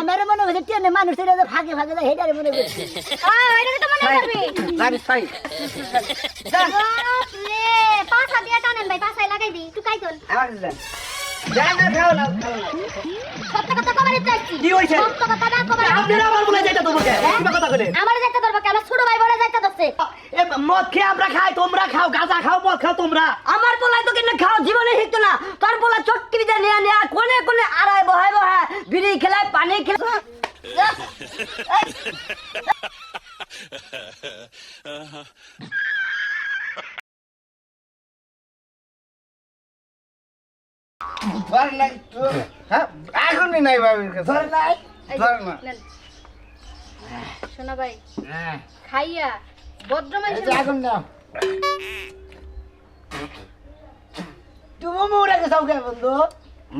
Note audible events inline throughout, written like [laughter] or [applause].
আমার মনে হচ্ছে টেনে মানুষ এটা যে ফাঁকে ফাঁকে যায় হেটারে মনে করছে। পাশা মনে দিয়ে টানেন ভাই পাশায় লাগাই দিই তুই কাইতন যা না খাও না। সত্য কথা কবারে চাইছি কি হইছে? সত্য কথা না কবারে আপনারা আমার বলে যাইতা তোমাকে। কিবা কথা কইলে আমার যাইতে ধরবা কেন ছোট ভাই বলে যাইতে দছে এ মদ খেয়ে আমরা খাই তোমরা খাও গাঁজা খাও মদ খাও তোমরা। আমার পোলাই তো কিনা খাও? জীবনে শিখতো না। তোর পোলা চটকি দিয়ে নিয়ে নিয়ে কোনে কোনে আড়াই বহাই বহাই বিড়ি খেলায় পানি খেলায়। [laughs] [laughs] ধর নাই তো। হ্যাঁ এখনই নাই বাবির কাছে। ধরে নাই। ধর না। নেন। ভাই হ্যাঁ। খাইয়া ভদ্র মানুষ যে আগুন তুমি মোরা কে সাউকে বন্ধু?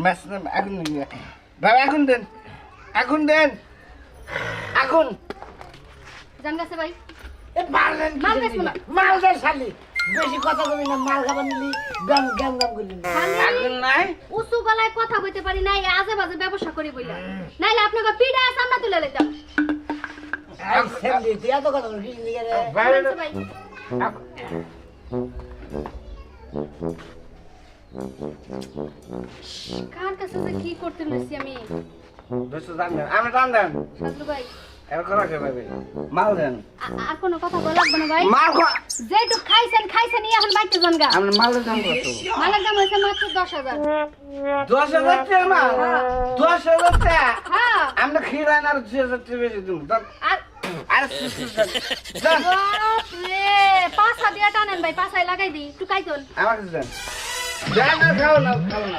মাছ না এখন নিয়ে বাবা এখন দেন। এখন দেন। এখন। জান গেছে ভাই। এ মাল দেন। মাল দেন শালি। বেশি কথা কবি না মাল খাবার নিলি গাম গাম গাম করলি না। নাই? উঁচু গলায় কথা বলতে পারি নাই আজে বাজে ব্যবসা করি বইলা। নাইলে আপনাকে পিঠা সামনে তুলে লইতাম। কথা বলিস কি রে? ভাই কার কাছে যে কি করতে লইছি আমি? আমি দাম ভাই। মাল দেন। আর কোনো কথা বলা লাগবে না ভাই। মাল যেটু খাইছেন খাইছেন এখন বাইতে জানগা আমরা মালের দাম কত? মালের দাম হয়েছে মাত্র দশ হাজার। দশ হাজার টাকা মাল? দশ হাজার টাকা? হ্যাঁ। আমরা খিরান আর দুই হাজার টাকা বেশি দিব। আর আর দেন বাপরে, দিয়া টানেন ভাই পাছায় লাগাই দি আমার কাছে দেন। যা খাও না খাও না।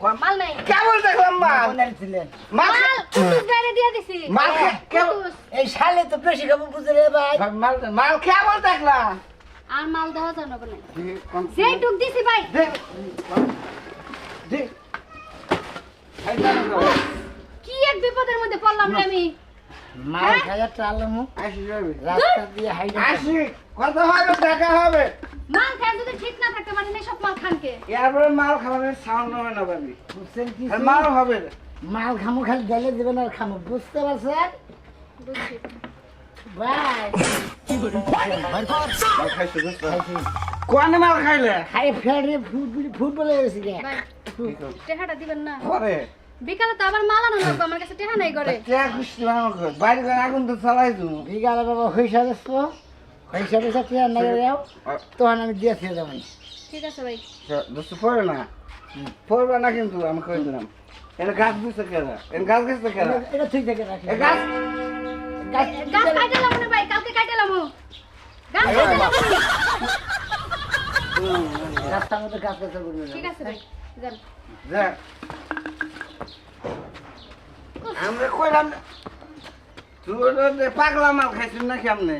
এই মাল নাই দেখলাম মাল মাল দিয়ে দিছি মাল শালে তো বেশি খাব বুঝে রে ভাই ভাই, মাল মাল কেমন দেখলাম আর মাল দেওয়া জানাব না যেই টুক দিছি ভাই দেখ দেখ ভাই দাঁড়ান দাঁড়ান। কি এক বিপদের মধ্যে পড়লাম রে আমি মাল খাইয়া আসি যাবি। রাস্তা দিয়ে হাইডা আসি কথা হবে দেখা হবে। মাল খায় যদি ঠিক না থাকতে সব মাল খানকে। এরপরে মাল খাওয়ানোর সাউন্ড হবে না ভাবি। বুঝছেন কি মাল হবে মাল খামু খালি গেলে দেবেন আর খামু বুঝতে পারছেন? বুঝছি। ভাই কোন মাল খাইলে? খাই ফেলে ফুটবল ফুটবলে গেছি টেহাটা দিবেন না। বিকালে তো আবার মাল আনা লাগবে আমার কাছে টেহা নাই করে কে খুশি আমাকে বাইরে করে আগুন তো চালাই তুমি বিকালে বাবা হইসা দেখছ? হইসা দেখছ তুই আর নাগে যাও। তখন আমি দিয়েছি যেমন ঠিক আছে ভাই। দোস্ত পড়ে না? পড়বে না কিন্তু আমি কই দিলাম। এটা গাছ দিচ্ছে কেনা এটা গাছ গেছে কেনা এটা তুই থেকে রাখি। গাছ? গাছ গাছ কাটালাম ভাই কালকে কাটালাম গাছ কাটালাম রাস্তার মধ্যে গাছ গাছ করবে ঠিক আছে ভাই যান। যা। আমরা কইলাম না। তুই পাগলা মাল খাইছিস নাকি আপনি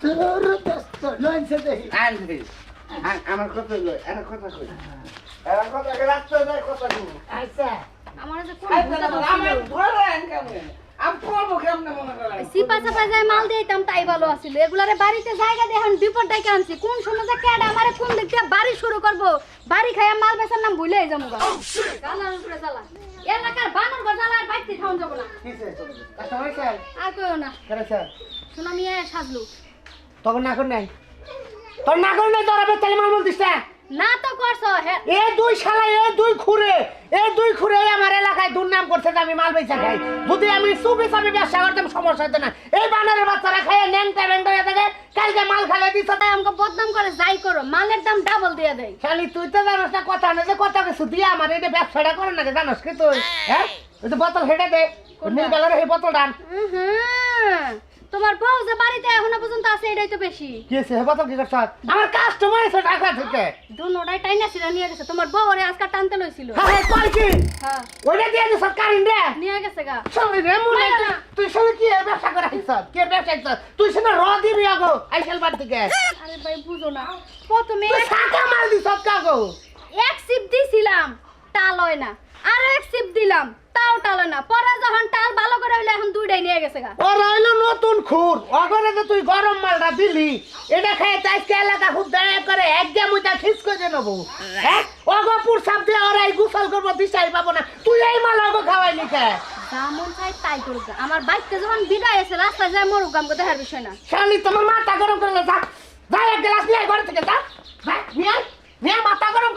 তোর দোস্ত লঞ্চে দেখি। আনছি। আ- আমার কথা লই এটা কথা কই? এটা কথা কই যায় কথা আচ্ছা। আমার ধরেন কেমনে? সিপা চাপা যায় মাল দিতাম তাই ভালো আছিল। এগুলারে বাড়িতে জায়গা দিয়ে এখন বিপদ ডাকে আনছি। কোন সময় যে আমারে কোন দিক দিয়ে বাড়ি শুরু করব? বাড়ি খাইয়া মাল বেচার নাম ভুলে যাব গা। জ্বালার উপরে জ্বালা। এলাকার বানর ঘর জ্বালা আর বাইতে খাওয়ান যাব না। আর কইও না। শোনা মিয়া সাজলু। তখন না কর নাই। তোর না কর নাই তোর মাল বলতিস না না তো করছ এ দুই শালা এ দুই খুরে এ দুই খুরে আমার এলাকায় দুর্নাম করছে যে আমি মাল বেচা খাই। যদি আমি সুপে সাপে ব্যবসা করতাম সমস্যা হতো না। এই বানারের বাচ্চারা খাইয়ে ন্যাংটা ব্যাংটা হয়ে থাকে কালকে মাল খালে দিছ। তাই আমাকে বদনাম করে যাই করো মালের দাম ডাবল দিয়ে দেয় খালি তুই তো জানোস না কথা না যে কথা কিছু দিয়ে আমার এটা ব্যবসাটা করে না জানোস কি তুই হ্যাঁ? ওই তো বোতল হেঁটে দে নীল কালারের এই বোতল ডান হুম তোমার বউ যে বাড়িতে এখনও পর্যন্ত আছে এটাই তো বেশি। কি আছে হেবা তো কি করছ? আমার কাস্টমার এসে টাকা থেকে দুনোটাই টাইনা ছিল নিয়ে গেছে। তোমার বউ ওরে আজকাল টানতে লইছিল। হ্যাঁ হ্যাঁ কই কি? হ্যাঁ। ওইটা দিয়ে দিছ কারিন রে। নিয়ে গেছে গা। সবাই রে না, না। তুই সবাই কি ব্যবসা করে আইছ কি ব্যবসা আইছ তুই সেটা র দিবি আগো আইসেল বাদ থেকে। আরে ভাই বুঝো না। প্রথমে সাকা মাল দিছ কাগো। এক সিপ দিছিলাম টাল হয় না। আর এক সিপ দিলাম। তাও টাল না। পরে যখন টাল ভালো করে হইল এখন দুইটাই নিয়ে গেছে গা। ও রইল নতুন খুর। অগরে যে তুই গরম মালটা দিলি এটা খেয়ে চাইছে এলাকা খুব দয়া করে একদম ওইটা খিস করে নেব। হ্যাঁ? অগপুর সাপ দিয়ে ওরা এই গুসল করব দিশাই পাবো না। তুই এই মাল অগ খাওয়াই নিকে যা মন চাই তাই করুক গা। আমার বাইকতে যখন বিদায় এসে রাস্তায় যায় মরুক গাম দেখার বিষয় না। শালি তোমার মাথা গরম করে যা। যা এক গ্লাস নিয়ে আয় ঘরে থেকে যা যা নিয়ে আয়। নিয়ে আয়, মাথা গরম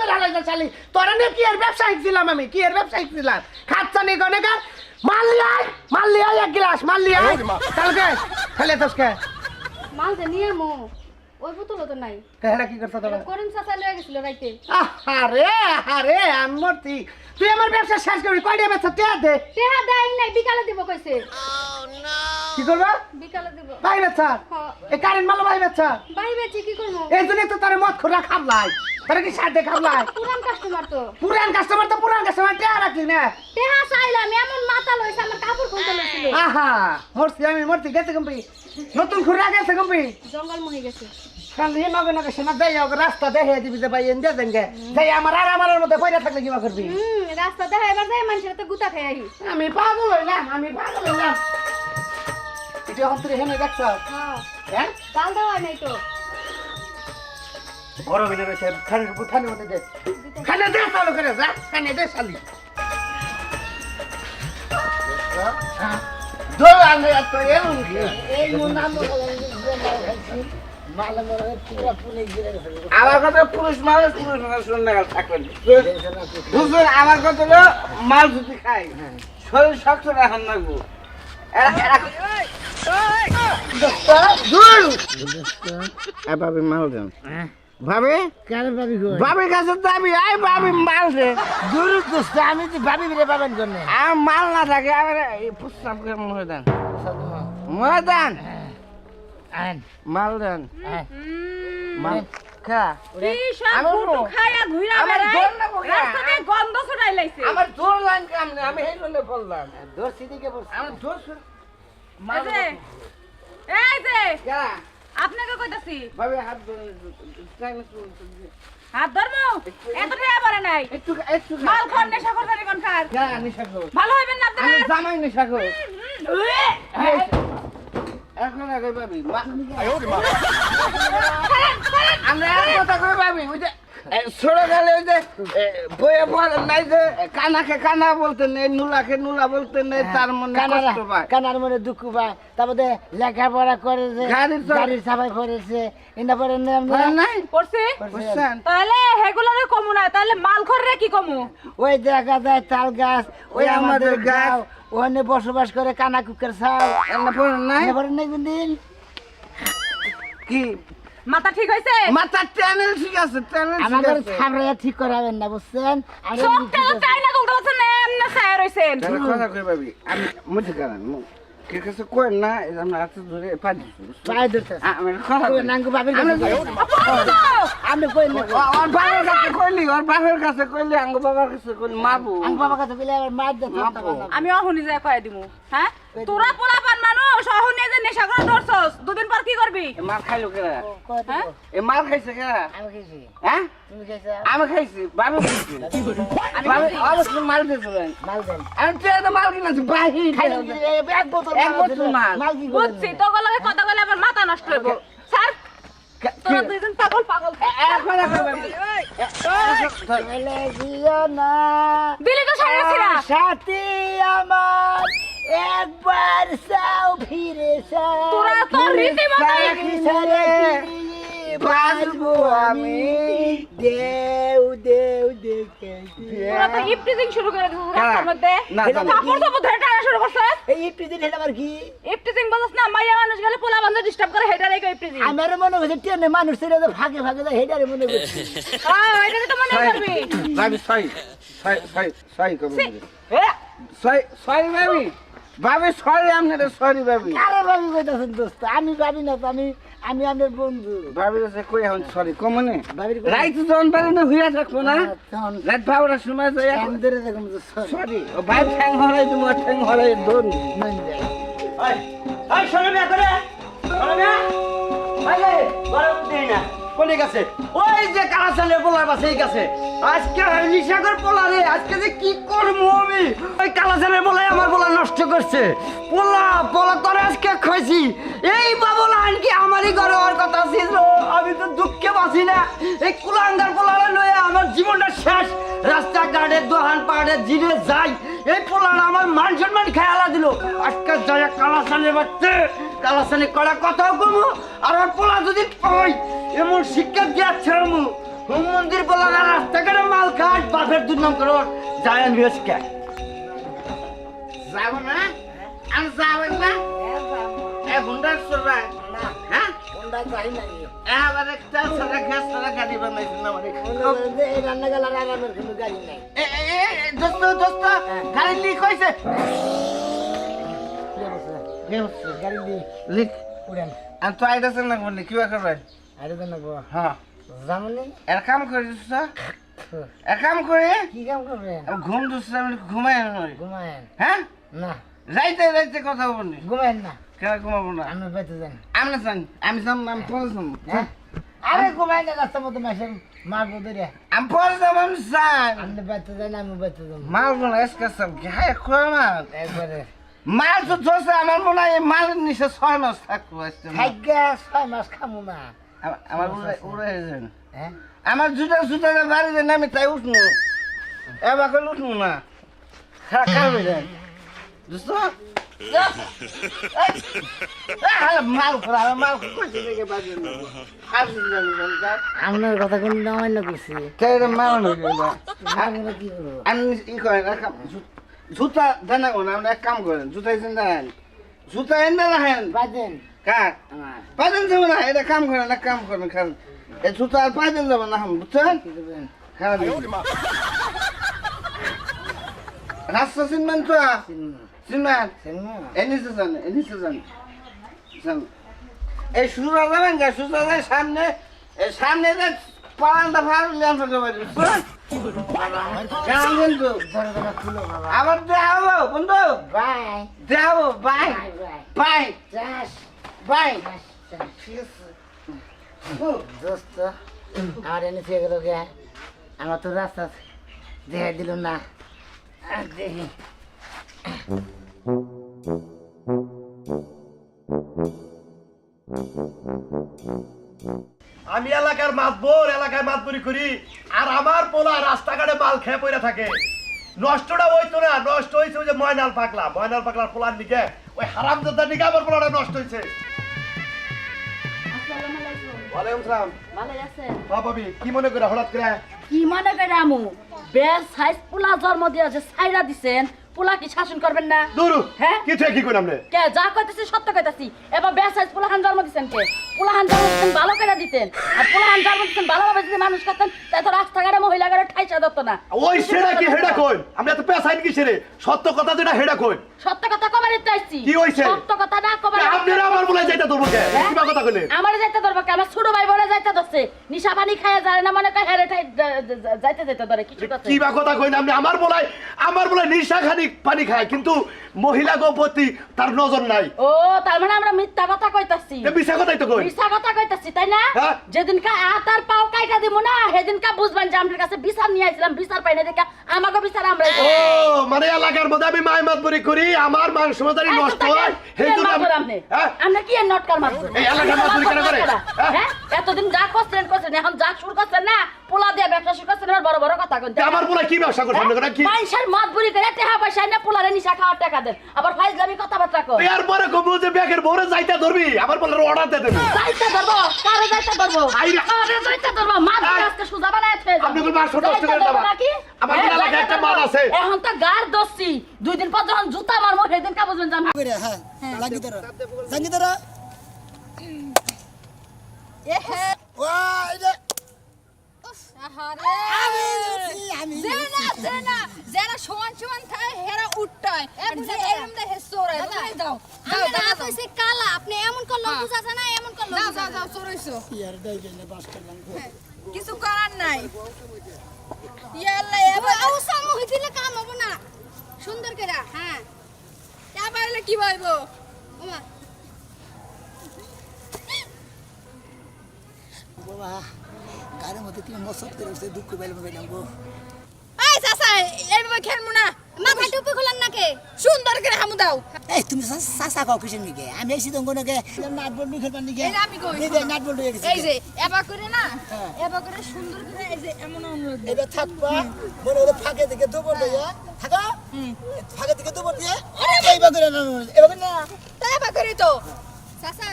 হালাই তোরা নিয়ে কি এর ব্যবসা শিখছিলাম আমি? কি এর ব্যবসা শিখছিলাম? খাচ্ছা নি গনে কার মাল লিয়ে আয় মাল আয় এক গ্লাস মাল লিয়ে আয়। কালকে খেলে তোসকে মাল যে নিয়ে মো ওই বোতল তো নাই। কেহরা কি করছ তোরা? করিম চাচা লয়ে গেছিল রাইতে। আরে আরে তুই আমার ব্যবসা শেষ করবি কয়টা ব্যবসা? তে দে। টেহা দেয় নাই বিকালে দিব কইছে। কি করবা? বিকালে দিব। ভাই বাচ্চা। এই কারেন্ট মালো ভাই বাচ্চা ভাই বেচি কি করব? এই জন্য তো তোর মদ খোরা খাবলাই। তোর কি সাথে খাবলাই? [laughs] পুরান কাস্টমার তো। পুরান কাস্টমার তো পুরান কাস্টমার কে রাখলি না? টেহা চাইলাম এমন মাথা লইছে আমার কাপড় খুলতে লইছিল। আহা মরছি আমি মরছি গেছে কম্পি নতুন খুরা গেছে কম্পি জঙ্গল মহি গেছে। খালি নগে নগে সেনা দেয় ওকে রাস্তা দেখে দিবি যে ভাই এনে দেন যাই আমার আর আমার মধ্যে পয়সা থাকলে কিবা করবি? রাস্তা দেখা এবার যাই মানুষের তো গুতা খাই আহি। আমি পাগল হইলাম আমি পাগল হইলাম। এটা এখন তুই হেনে দেখছ হ্যাঁ। হ্যাঁ? ডাল দেওয়া নাই তো। গরম এনে রয়েছে খানের খানের মধ্যে দে। খানে দে চালু করে যা খানে দে শালি। দোল আনলে এত এমন এই আমার কথা পুরুষ মানুষ পুরুষ মানুষ শুনে থাকবেন। বুঝলেন আমার কথা হলো মাল যদি খাই শরীর শক্ত রাখান লাগবো ভাবি মাল দেন ভাবি? কেন ভাবি গো ভাবির কাছে দাবি আই ভাবি মাল দে। দূর দোস্ত আমি তো ভাবি বিরে পাবেন জন্য। আর মাল না থাকে আমার প্রস্তাব করে মহে দেন মহে দেন মাল দেন। মাল খা আমি ফুটু খায়া আমার জোর না বোকা। রাস্তাতে গন্ধ ছড়াই লাইছে। আমার জোর লাইন কাম আমি এই জন্য বললাম। দোর সিদিকে বস আমার জোর এই যে এই যে কেরা আপনাকে কইতাছি। ভাবি হাত ধরে হাত ধর্ম এত টাকা পারে নাই। একটু একটু খা। মাল খান নেশা করতে কোন কার কেরা নিশা করো ভালো হইবেন না আপনারা? জামাই নেশা করো উম, এখন আগে ভাবি আমরা এক কথা করে ভাবি ওই যে ছোট গেলে ওই যে এ, বইয়ে পড়ে নাই যে কানাকে কানা বলতে নেই নুলাকে নুলা বলতে নেই তার মনে কষ্ট পায়। কানার মনে দুঃখ পায়। তারপরে লেখাপড়া করে যে গাড়ির সব- গাড়ির সাফাই করেছে এটা পরে নাই। পড়ছে? তাহলে হেগুলারে কমু না তাহলে মাল কি কমু? ওই দেখা যায় তাল গাছ ওই আমাদের গাছ। ওখানে বসবাস করে কানা কুকের দিন কি? মাথা ঠিক হয়েছে? মাথা চ্যানেল ঠিক আছে চ্যানেল ঠিক আমাদের আছে। ঠিক করাবেন না বুঝছেন? আর চাই না তুলতে পারছেন এমনি ছায়া রইছেন কথা কই ভাবি? আমি মুঠে গেলাম কে কাছে কই না আমরা হাতে ধরে পাই দিছি ধরতে আমি কই না নাঙ্গু বাবির আমরা কাছে যাই। আমি কই না ওর বাবার কাছে কইলি ওর বাবার কাছে কইলি আঙ্গ বাবার কাছে কইলি মাবু আমি বাবার কাছে বলে আবার মার দে আমি অহনি যায় কয়ে দিমু হ্যাঁ তোরা পোলা পান মানুষ অহনি যে নেশা করে ধরছস দুদিন পর কি করবি? এ মার খাইলো কেরা হ্যাঁ? এ মার খাইছে কেরা আমি খেয়েছি হ্যাঁ? তুমি খেয়েছো আমি খাইছি বাবু খাইছি। বাবু অবশ্যই মাল দিয়েছিলেন মাল দেন। আমি ট্রেনে তো মাল কিনেছি বাহি এক বোতল এক বোতল মাল। মাল বুঝছি তো গলাকে কথা বলে আমার মাথা নষ্ট হইব। স্যার তোরা দুইজন পাগল পাগল। এখন এখন ভাবি বলে দিও না। দিলি তো সাড়ে সাথী আমার একবার ফিরে তোরা তো বাঁচবো আমি। দেউ দেউ দেখে তোরা তো ইপটিজিং শুরু করে দিছিস। রাস্তার মধ্যে। কাপড় চাপড় ধরে টানা শুরু করছিস? এই একটু এটা আবার কি? ইপটিজিং বলছিস না মাইয়া মানুষ গেলে পোলা বান্ধব ডিস্টার্ব করে হেটা রেখে ইপটিজিং আমার মনে হচ্ছে ট্রেনে মানুষ ছেড়ে তো ভাগে ভাগে যায় হেটারে মনে করছি [laughs] এটা তো মনে করবি। ভাবি। ভাবি সরি আপনার সরি ভাবি। আরে ভাবি কইতাছেন দোস্ত? আমি ভাবি না তো, আমি আমি আপনার বন্ধু। ভাবি কাছে কই এখন সরি কমনে ভাবির কই- রাইতে যখন পারে না হইয়া থাকব না? হ্যাঁ, রাত বারোটার সময় যাই কান ধরে দেখুন তো সরি। ও ভাই ঠ্যাং হলাই তুমি ঠ্যাং হলাই দৌড় মান যায় ওই ওই শোনো না করে শোনো না। ওই রে বড় দেই না। কোনে গেছে? ওই যে কালাসানের পোলার পাশে গেছে। আজকে নিশাগর পোলা রে, আজকে যে কি করব আমি? ওই কালাসানের পোলাই আমার পোলা নষ্ট করছে। পোলা পোলা তোর আজকে খাইছি এই বাবলা আনকি আমারই ঘরে হওয়ার কথা ছিল। আমি তো দুঃখে বাঁচি না। এই কুলাঙ্গার পোলারে লয়ে আমার জীবনটা শেষ। রাস্তাঘাটে দোকান পাহাড়ে, জিরে যাই। এই পোলার আমার মান সম্মান খেয়ালা দিল। আজকে যায় কালাসানের বাচ্চা কালাসানে করা কথাও কমু। আর পোলা যদি পাই এমন শিক্ষা দিয়াছে আমি হোম মন্দির পোলা না রাস্তাঘাটে মাল খাট বাপের দুর্নাম করো যায় আমি আজকে। যাব না? আমি যাবেন না এ হ্যাঁ? যাই না একটা সারা গ্যাস সারা গাড়ি বানাইছেন আমার। এই রান্না গেল আরামের কোনো গাড়ি নাই এ এ দোস্ত দোস্ত গাড়ি লিক হয়েছে গাড়ি দিয়ে লিক উড়েন। আমি তো আইতাছেন না বললি কি করবে? আরে না হ্যাঁ। জামনি? এর কাম করে দিস। এক কাম করে। কি কাম করবেন? আমি ঘুম দিচ্ছি আমি ঘুমাই নই। ঘুমায়েন? হ্যাঁ? না। রাইতে রাইতে কথা বলনি ঘুমায়েন না। কেন ঘুমাবো না? আমি বেঁচে যান আমি না জানি আমি যাম আমি পরে যাম। আরে ঘুমায় না রাস্তার মতো মাসে মারবো ধরে আমি পরে যাম আমি যাই। আপনি বেঁচে যান আমি বেঁচে যাব মারবো না এসকে সব হাই খোয়া মাল। একবারে। মাল তো ধরছে আমার মনে হয় মালের নিচে ছয় মাস থাকব মাল। ছয় মাস খামু না। আমার হ্যাঁ? আমার জুতা জুতা বাড়িতে নামি তাই উঠবো এবার করে উঠবো না খারাপ খারাপ দোস্ত। আপনার কথা কোন অমান্য করছি হয়ে? আমি আমি কাম জু- জুতা দেনা এক কাম করেন জুতা জুতা এনে রাখেন বাজেন কার? পাইতেন যাব না? এটা কাম করেন এক কাম করেন খান এই জুতা আর পাইতেন যাব না বুঝছেন? করবেন? খারাপ রাস্তা চিনবেন তো? চিনবেন? চিনবো? এনিসে যান এনিসে যান। যান। এই সুরা যাবেন গা সুরা যায় সামনে এই সামনে যে পালানটা ফাল লেন ফেলতে পারি আবার দেখাবো বন্ধু? বাই। দেখাবো বাই। বাই আছে দোস্ত আমার এনে গেল গে আমার তো রাস্তা দেখে দিল না। দেখি। আমি এলাকার মাতবর এলাকায় মাতবরি করি আর আমার পোলা রাস্তাঘাটে মাল খেয়ে পড়ে থাকে। নষ্টটা হইতো না নষ্ট হয়েছে ওই যে ময়নাল পাকলা ময়নাল পাকলার পোলার নিকে ওই হারাম দাদার নিকে আমার পোলাটা নষ্ট হয়েছে ওয়ালাইকুম সালাম। ভালো আছেন? বাবাবি কি মনে করে হঠাৎ করে? কি মনে করে আমু? বেশ সাইজ পোলা জন্ম দিয়ে সাইরা দিছেন। পোলা কি শাসন করবেন না? দুরু হ্যাঁ? কি থেকে কি কই নামনে কে যা কইতেছি সত্য কইতাছি। এবার বেশ সাইজ পোলাহান জন্ম দিছেন কে? পোলাহান জন্ম দিছেন ভালো করে দিতেন। আর পোলাহান জন্ম দিছেন ভালোভাবে যদি মানুষ করতেন তাই তো রাস্তাঘাটে মহিলা ঘরে ঠাইসা দত্ত না। ওই সেটা কি হেডা কই আমি এত পেশাইন কি সেরে সত্য কথা যেটা হেডা কই সত্য কথা কবার দিতে কি হইছে? সত্য কথা না কবার আপনারা আমার বলে যাইতা তোর মুখে হ্যাঁ? কিবা কথা কইলে? আমার যাইতে ধরবো কে? আমার ছোট ভাই বলে যাইতে ধরছে। নিশা পানি খায় যায় না মনে কয় হেরে ঠাই যাইতে যাইতে ধরে কিছু কথা কিবা কথা কই না আপনি? আমার বলাই আমার বলাই নিশা খানি পানি খায় কিন্তু মহিলা গোপতি তার নজর নাই। ও তার মানে আমরা মিথ্যা কথা কইতাছি। মিশা কথাই তো কই। মিথ্যা কথা কইতাছি তাই না? হ্যাঁ। যেদিনকা আতার পাও কাইটা দিব না সেদিনকা বুঝবেন যে আমার কাছে বিচার নিয়ে আইছিলাম বিচার পাই না দেখে আমাকে বিচার আমরা ও মানে এলাকার মধ্যে আমি মায় মাতবরি করি আমার মান সমাদারি নষ্ট হয় আমি- হ্যাঁ? আমরা কি আর নটকার মারবো এই এলাকার মাতবরি কেন করে? হ্যাঁ? হ্যাঁ? এতদিন যা করছেন করছেন এখন যা শুরু করছেন না পোলা দিয়ে ব্যবসা শুরু করছেন এবার বড় বড় কথা কইতে আমার বলে কি ব্যবসা করছে আপনার কথা কি মানুষের মত বুড়ি করে টেহা পয়সা না পোলারে নিশা খাওয়ার টাকা দেন। আবার ফাইজলামি কথাবার্তা কর। এরপরে কবু যে ব্যাগের ভরে যাইতে ধরবি আবার বলে অর্ডার দিয়ে দেবে। যাইতে ধরবো? কারে যাইতে ধরবো? আইরা। কারে যাইতে ধরবো? আই। আজকে সুজা বানায় আপনি আর করে ধরবো দেবা। নাকি? আমার হ্যাঁ, এলাকায় একটা মাল আছে। এখন তো গার দোষী দুই দিন পর যখন জুতা মারবো সেদিন কা বুঝবেন যে আমি আহারে জেনা জেনা যারা সমান সমান থাকে হেরা উঠটায়। দাও কালা আপনি এমন করল বুঝাছ না এমন করল দাও দাও দাও চোরাইছো কিছু করার নাই। ইয়াল্লা এবার আউসা মুখ কাম হবে না। সুন্দর করে হ্যাঁ। এবার কি বলব? ওমা। বাবা গাড়ির মধ্যে তুমি মসত করে উঠছে দুঃখ পেলাম পেলাম গো। এই চাচা এইভাবে খেলব না। মাথা টুপি খুলেন নাকি। সুন্দর করে হামু দাও। এই তুমি চাচা কাও কিসের নিকে? আমি এসি তো নাকি নাট বল খেলবার নিকে? এই যে নাট বল হয়ে গেছে। এই যে এবার করে না এবার করে সুন্দর করে এই যে এমন অনুরোধ এবার থাকবা মনে হলো ফাঁকে দিকে দুপুর দিয়ে থাকা। ফাঁকে দিকে দুপুর দিয়ে এইবার করে না এবার করে না। তাই এবার করে তো। চাচা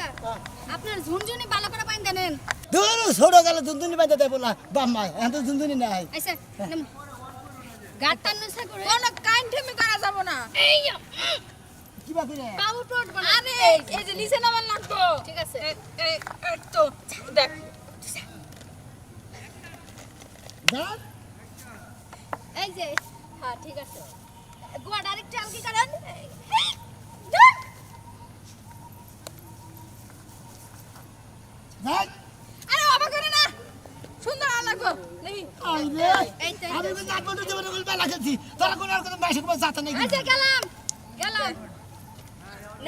আপনার ঝুনঝুনি ভালো করে পাইন দেন দূর ছোট গেলে দুন্দুনি বাইতে দেবো না। বাম্মা এখন তো নাই। আইসা গাড়টা নসা করে? কোনো কাইন ঠেমি করা যাব না। এই কিবা করে পাউ টোট বানা আরে এই যে নিচে নামান লাগবো ঠিক আছে। এই এই তো দেখ। দেখ এই যে হ্যাঁ ঠিক আছে গোয়া ডাইরেক্ট আলকি করেন দেখ আরে বাবা করে না সুন্দর আর লাগবো দেখি আইবে এই তো, এই তো। আমি নাট বল দেবো না বেলা খেলছি তোরা কোনো আর কোনো বাইশে কোনো যাতে নাই। আচ্ছা গেলাম গেলাম।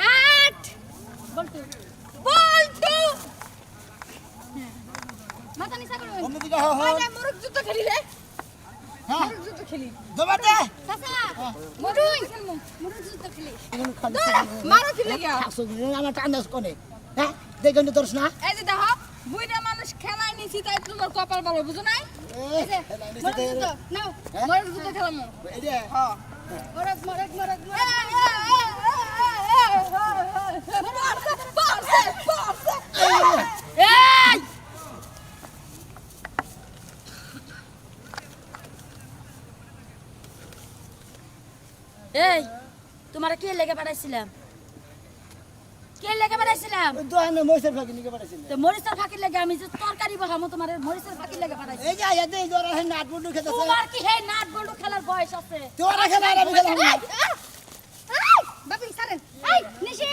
নাট! বলটু। বলটু! মাথা নিচা করুন অন্যদিকে হ হ। আরে মুরগ জুতো খেলি রে। হ্যাঁ। মুরগ জুতো খেলি। দবা দে চাচা মরুই মরুই জুতো খেলি। এখন খালি মারো খেলে গিয়া। থাকছো আমার টান্দাস কোনে হ্যাঁ দেখেন তোর না এই যে দেখো বুইরা মানুষ খেলায় নিছি তাই তোমার কপাল ভালো বুঝো নাই? এই জুতো নাও মুরগ জুতো খেলামু। এই যে হ্যাঁ মরক এই এই তোমার কে লেগে পাঠাইছিলাম কে লেগে পাঠাইছিলাম ওই দোকানে মহিষের ফাঁকি নিকে পাঠাইছিল তো মরিচের ফাঁকি লেগে আমি যে তরকারি বসামো তোমার মরিচের ফাঁকি লেগে পাঠাইছি এই যে দেই জোরা হে নাট বুডু খেতেছে তোমার কি হে নাট বল্টু খেলার বয়স আছে তোরা খেলা আর আমি খেলাম না বাপি সারেন এই নিশি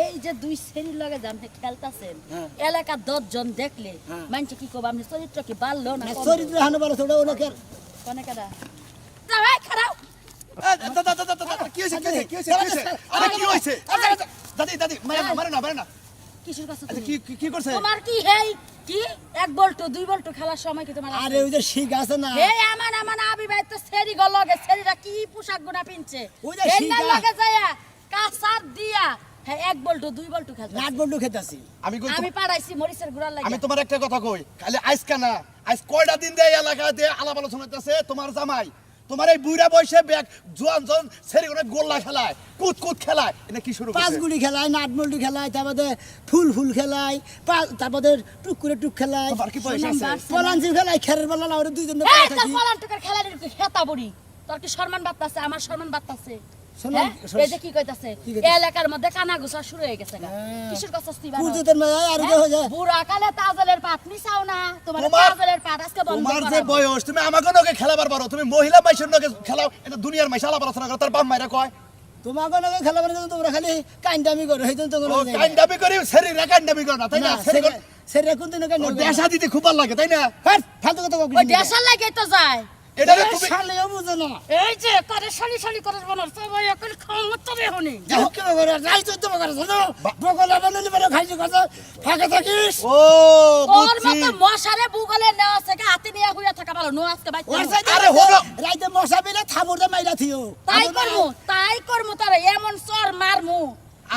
এই যে দুই শ্রেণির লগে জামতে খেলতাছেন হ্যাঁ। এলাকার দশ জন দেখলে মানুষ কি কব আপনি চরিত্র কি বাড়লো না? চরিত্র হানো বড় ছোট ওনাকে কনে কাদা যাই খারাপ কি হয়েছে কি হয়েছে কি হয়েছে আরে কি হয়েছে দাদি দাদি মারে না মারে না মারে না কিসের কাছে আচ্ছা কি কি- করছে? তোমার কি হেই? কি? এক বল্টু দুই বল্টু খেলার সময় কি তোমার আরে ওই যে শিখ আছে না? হে আমার আমার আবিবাহিত সেরি গো লগে সেরিরা কি পোশাক গুনা পিনছে? ওই যে এই না শিখা। লগে যায়া কাসার দিয়া হ্যাঁ এক বল্টু দুই বল্টু খেলতে খেতেছি আমি কই আমি পাড়াইছি মরিচের গুড়ার লাগে আমি তোমার একটা কথা কই খালি আজকে না আজ কয়টা দিন দেয় এলাকাতে আলাপ আলোচনা তোমার জামাই তোমার এই বুড়া বয়সে ব্যাগ জোয়ান জন ছেড়ে করে গোল্লা খেলায় কুত কুত খেলায়। এটা কি শুরু পাঁচ করছে খেলায় নাট খেলায় তারপরে ফুল ফুল খেলায় পা- তারপরে টুক করে টুক খেলায়। আর কি পয়সা আছে? পলাঞ্চি খেলায় খেরের বেলা না ওরা দুইজন খেলার হেতা বড়ি তোর কি সম্মান আছে? আমার সম্মান বাড়তাছে সম্মান- হ্যাঁ? এলাকার মধ্যে কানা ঘুষা শুরু হয়ে গেছে। হ্যাঁ। কথা হয়ে? বুড়া কালে তাজলের পাট নিছাও না। তোমার তোমার- তাজলের পাট আজকে বন্ধ তোমার যে বয়স তুমি আমাকে নগে খেলাবার পারো তুমি মহিলা মাইসের নগে খেলাও এটা দুনিয়ার মাইসা আলাপ আলোচনা করো তার বাপ মাইরা কয়। তোমাকে নাকি খেলা মানে তোমরা খালি কাইন্দামি করো সেই জন্য দাবি করি সেরি রে কাইন দাবি করো না তাই না? সেরি কোন দিন দেশা দিতে খুব ভালো লাগে তাই না? ফালতু কথা ওই লাগে তো যায়। এটা তুমি শালেও বুঝো না। এই যে করে শালি শালি করে বনার সবাই এখন খাওয়া তবে হনি যাও কি করে রাই তো তোমার করে জানো বগলা বানালি বড় খাইছি কথা ফাঁকে থাকিস? ও বুঝছি। মতো মশারে বুগলে নেওয়া থেকে হাতে নিয়ে হুইয়া থাকা ভালো নো আজকে আরে হলো। রাইতে মশা বিলে থাবুরটা মাইরা থিও। তাই করমু তাই করমু তার এমন চর মারমু।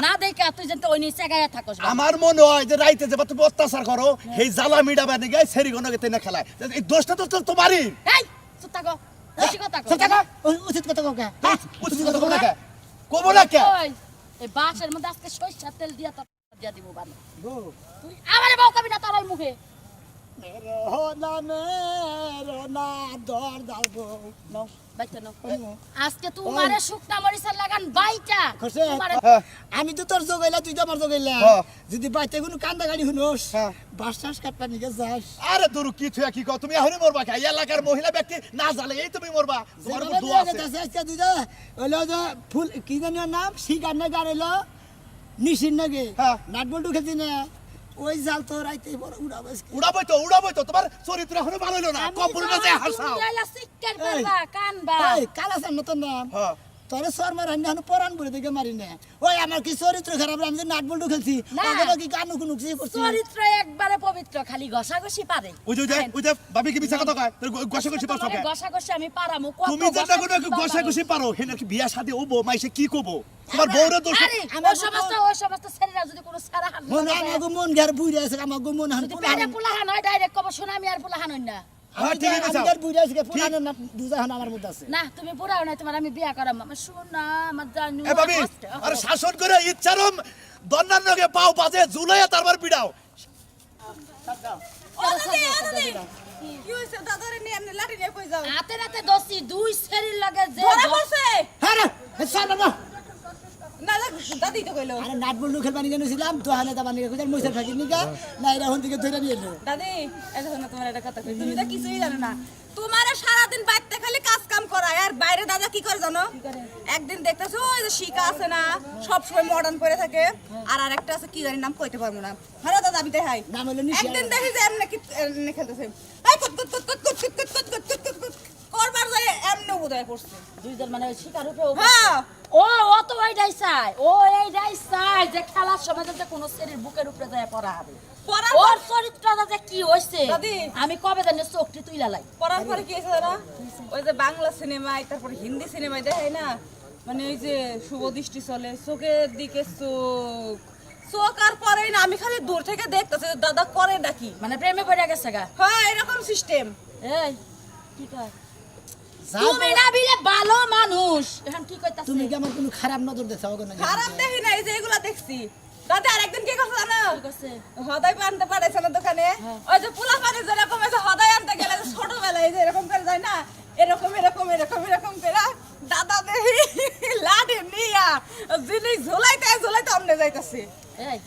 না দেখা তুই যেন ওই নিচে গায়ে থাকস। আমার মনে হয় যে রাইতে যে তুমি অত্যাচার করো সেই জ্বালা মিডা বানি গায়ে সেরি তেনে খেলায়। এই দোষটা তো তো তোমারই এই চুপ থাকো বেশি কথা কও। সব টাকা উচিত কথা কাকা উচিত কথা বলে কে কবো না কে এই বাসের মধ্যে আজকে সরিষার তেল দিয়া তোর দিয়া দিব বাবা তুই আমারে বউ কবি না তোর মুখে আমি তো তোর জগাইলা তুই তো আমার জগাইলা। হ্যাঁ। যদি বাইতে কোনো কান্দা গাড়ি শুনোস হ্যাঁ। বাস টাস কাটপা নিকে যাস। আরে তোর কি থুয়া কি কও? তুমি এখনই মরবা খাই এলাকার মহিলা ব্যক্তি না জানে এই তুমি মরবা। তোমার দোয়া আছে। আজকে তুই যে ফুল কি জানি নাম? শিকার না গাড়ি হলো নিশির নাকি? হ্যাঁ। নাট বল্টু খেতি না। ওই জাল তো রাইতে বড় উড়াবো উড়াবো তো উড়াবো তো তোমার চরিত্র এখনও ভালো না। কপলটা যে হাসাও। কানবা। এই কালাসান নতুন নাম। হ্যাঁ। তোরে সর মার আমি এখন পরান বলে দেখে মারি না। ওই আমার কি চরিত্র খারাপ আমি যে নাট বল্টু খেলছি। ওদের কি কানু কুনু কিছু করছি চরিত্র একবারে পবিত্র খালি ঘষাঘষি পারে। ওই যে ওই যে ওই যে ভাবি কি মিছা কথা কয়? তোর গসা গসি পারছ তোমারে কে? ঘষাঘষি আমি পারামু কত তুমি যে না কোনো গসা গসি পারো। হে নাকি বিয়া শাদী ও বউ মাইসে কি কবো তোমার বউরে দোষ আরে আমার সমস্ত ওই সমস্ত ছেলেরা যদি কোনো সারা হাত মনে আমার মন ঘর বুইরা আছে আমার মন হান বাইরে পুলাহান হয় ডাইরেক্ট কব শোনা আমি আর পুলাহান হই না। হ্যাঁ ঠিক আছে আমি ঘর আছে পুরানো না দুজা হান আমার মধ্যে আছে। না তুমি বুড়াও না তোমার আমি বিয়া করাম। আমার শোনা আমার জানু এ শাসন করে ইচ্ছারম দন্নার নগে পাও বাজে ঝুলাইয়া তারপর পিড়াও। কি হইছে দাদারে নিয়ে এমনি লাঠি নিয়ে কই যাও? হাতে রাতে দোষী দুই শরীর লাগে যে ধরা পড়ছে! হ্যাঁ না না দাদি তো কইলো আরে নাট বল্টু খেলবা নিকে নিছিলাম তো হালে দাবা নিকে কইতাম মইসা থাকি নিকা না এরা হন থেকে ধরে নিয়ে এলো দাদি এই তোমার একটা কথা কই তুমি তো কিছুই জানো না তোমারে সারাদিন বাইরে খালি কাজ কাম করায় আর বাইরে দাদা কি করে জানো একদিন দেখতেছো ওই যে শিকা আছে না সব সময় মডার্ন পরে থাকে আর আরেকটা আছে কি জানি নাম কইতে পারব না হ্যাঁ দাদা আমি দেখাই নাম হলো একদিন দেখি যে এমনি কি খেলতেছে এই যায় এমনি পড়ছে দুইজন মানে ওই শিকার উপরে হ্যাঁ। ও ও তো ওইটাই ও এইটাই যে খেলার সময় যাতে কোনো শরীর বুকের উপরে যায় পড়া হবে। ওর চরিত্রটা যে কি দাদি। আমি কবে জানি চোখটি তুইলা লাই। পড়ার পরে কি হয়েছে ওই যে বাংলা সিনেমায় তারপরে হিন্দি সিনেমায় দেখায় না? মানে ওই যে শুভ দৃষ্টি চলে চোখের দিকে চোখ। চোখ আর পরেই না আমি খালি দূর থেকে দেখতেছি দাদা করে নাকি? মানে প্রেমে পড়ে গেছে গা। হ্যাঁ এরকম সিস্টেম এই কি কয়? তুমি না বিলে ভালো মানুষ। এখন কি কইতাছ? তুমি কি আমার কোনো খারাপ নজর দেখছ ওগো না খারাপ দেখি না এই যে এগুলা দেখছি। দাদা আরেকদিন কি করছে জানো কইছে হদাই আনতে পারেছে না দোকানে? ওই যে পোলা পানি যেরকম যে হদাই আনতে গেলে যে ছোটবেলায় যে এরকম করে যায় না? এরকম এরকম এরকম এরকম করে। দাদা দেখি লাঠি নিয়া জিনিস ঝোলাইতে ঝোলাইতে অমনে যাইতাছে।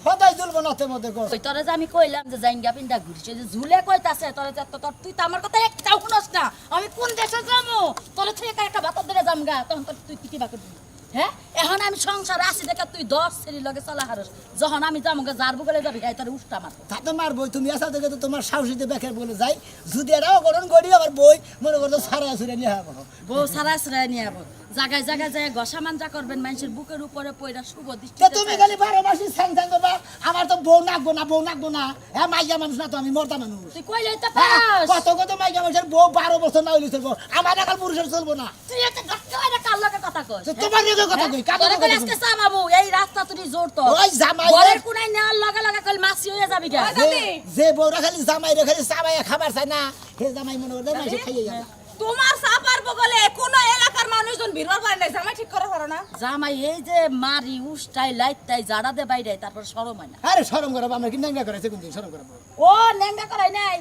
সদাই দুলবো নাতে মধ্যে কর ওই যে আমি কইলাম যে জাইঙ্গা পিন্দা ঘুরছে যে ঝুলে কইতাছে তোরে যে তোর তুই তো আমার কথা একটাও শুনস না। আমি কোন দেশে যামু তোরে থেকে একা একটা বাতার ধরে যামগা তখন তোর তুই কি বা করবি। হ্যাঁ? এখন আমি সংসার আছি দেখে তুই দশ শ্রেণির লগে চলা হারস। যখন আমি যামগা যার বুকলে যাবি গাই তোর উষ্টা মারবো। তা তো মার বই তুমি আসা থেকে তো তোমার সাহসীতে বেকার বলে যাই। যদি এরাও গরম করি আবার বই মনে করতো সারা আসুরে নিয়ে হব বউ সারা সারা নিয়ে আবো। জায়গায় জায়গায় যায় গসা মানজা করবেন মানুষের বুকের উপরে পয়রা শুভ দৃষ্টি তুমি খালি বারো মাসি স্যাং স্যাং করবা আমার তো বউ নাকবো না বউ নাকবো না। হ্যাঁ মাইয়া মানুষ না তো আমি মর্দা মানুষ। তুই কইলে তো হ্যাঁ, পাস কত কত মাইয়া মানুষের বউ বারো বছর না হইলে চলবো আমার একাল পুরুষের চলবো না। তুই একটা গাট্টা এটা কার লগে কথা তো তোমার লগে কথা কই লগে কই কথা আজকে কই? চামাবো এই রাস্তা তুই জোর তো। ওই জামাই ঘরের কোনায় নেওয়ার লগে লগে কল মাসি হয়ে যাবি গা যে- বউরা খালি জামাই রে খালি চাবাই খাবার চায় না সে জামাই মনে করে মাইসে খাইয়ে যাবে। তোমার সাপার বগলে কোন এলাকার মানুষজন ভিড় পারে নাই জামাই ঠিক করে পারো না। জামাই এই যে মারি উষ্টাই লাইতাই জাড়া দে বাইরে তারপর সরম হয় না। আরে শরম করাবো আমরা কি নাঙ্গা করাইছে কোনদিন শরম করব? ও লেঙ্গা করাই নাই।